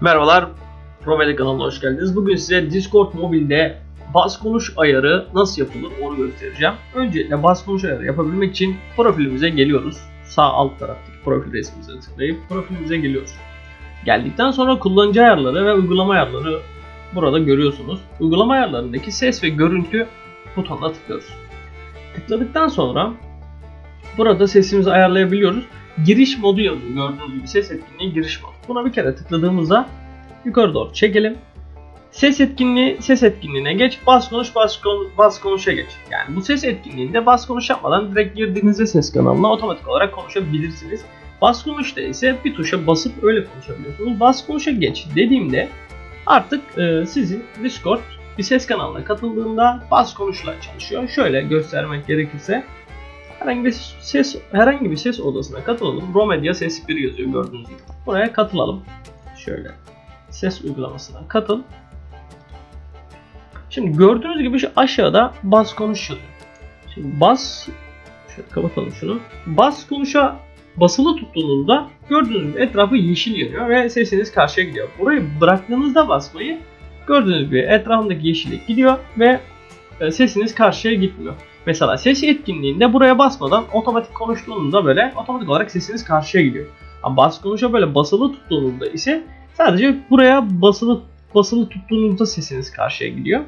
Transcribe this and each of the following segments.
Merhabalar, Promede kanalına hoş geldiniz. Bugün size Discord mobilde bas konuş ayarı nasıl yapılır onu göstereceğim. Öncelikle bas konuş ayarı yapabilmek için profilimize geliyoruz. Sağ alt taraftaki profil resmimize tıklayıp profilimize geliyoruz. Geldikten sonra kullanıcı ayarları ve uygulama ayarları burada görüyorsunuz. Uygulama ayarlarındaki ses ve görüntü butonuna tıklıyoruz. Tıkladıktan sonra burada sesimizi ayarlayabiliyoruz giriş modu yazıyor. Gördüğünüz gibi ses etkinliği giriş modu. Buna bir kere tıkladığımızda yukarı doğru çekelim. Ses etkinliği ses etkinliğine geç. Bas konuş bas, konuş, bas konuşa geç. Yani bu ses etkinliğinde bas konuş yapmadan direkt girdiğinizde ses kanalına otomatik olarak konuşabilirsiniz. Bas konuşta ise bir tuşa basıp öyle konuşabiliyorsunuz. Bas konuşa geç dediğimde artık e, sizin Discord bir ses kanalına katıldığında bas konuşla çalışıyor. Şöyle göstermek gerekirse herhangi bir ses herhangi bir ses odasına katılalım. Romedia ses 1 yazıyor gördüğünüz gibi. Buraya katılalım. Şöyle ses uygulamasına katıl. Şimdi gördüğünüz gibi şu aşağıda bas konuş yazıyor. Şimdi bas şöyle kapatalım şunu. Bas konuşa basılı tuttuğunuzda gördüğünüz gibi etrafı yeşil yanıyor ve sesiniz karşıya gidiyor. Burayı bıraktığınızda basmayı gördüğünüz gibi etrafındaki yeşillik gidiyor ve e, sesiniz karşıya gitmiyor. Mesela ses etkinliğinde buraya basmadan otomatik konuştuğunuzda böyle otomatik olarak sesiniz karşıya gidiyor. Ama bas konuşa böyle basılı tuttuğunuzda ise sadece buraya basılı basılı tuttuğunuzda sesiniz karşıya gidiyor.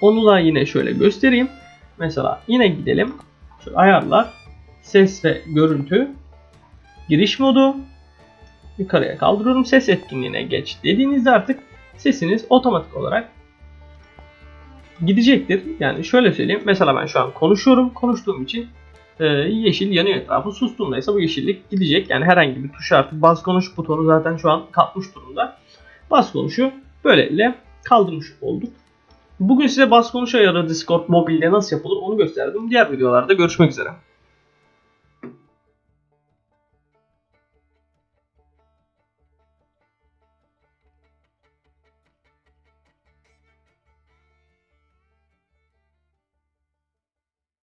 Onu da yine şöyle göstereyim. Mesela yine gidelim. Şöyle ayarlar. Ses ve görüntü. Giriş modu. Yukarıya kaldırıyorum. Ses etkinliğine geç dediğinizde artık sesiniz otomatik olarak gidecektir. Yani şöyle söyleyeyim. Mesela ben şu an konuşuyorum. Konuştuğum için e, yeşil yanıyor etrafı. Sustuğumda ise bu yeşillik gidecek. Yani herhangi bir tuş artık bas konuş butonu zaten şu an kalkmış durumda. Bas konuşu böylelikle kaldırmış olduk. Bugün size bas konuş ayarı Discord mobilde nasıl yapılır onu gösterdim. Diğer videolarda görüşmek üzere.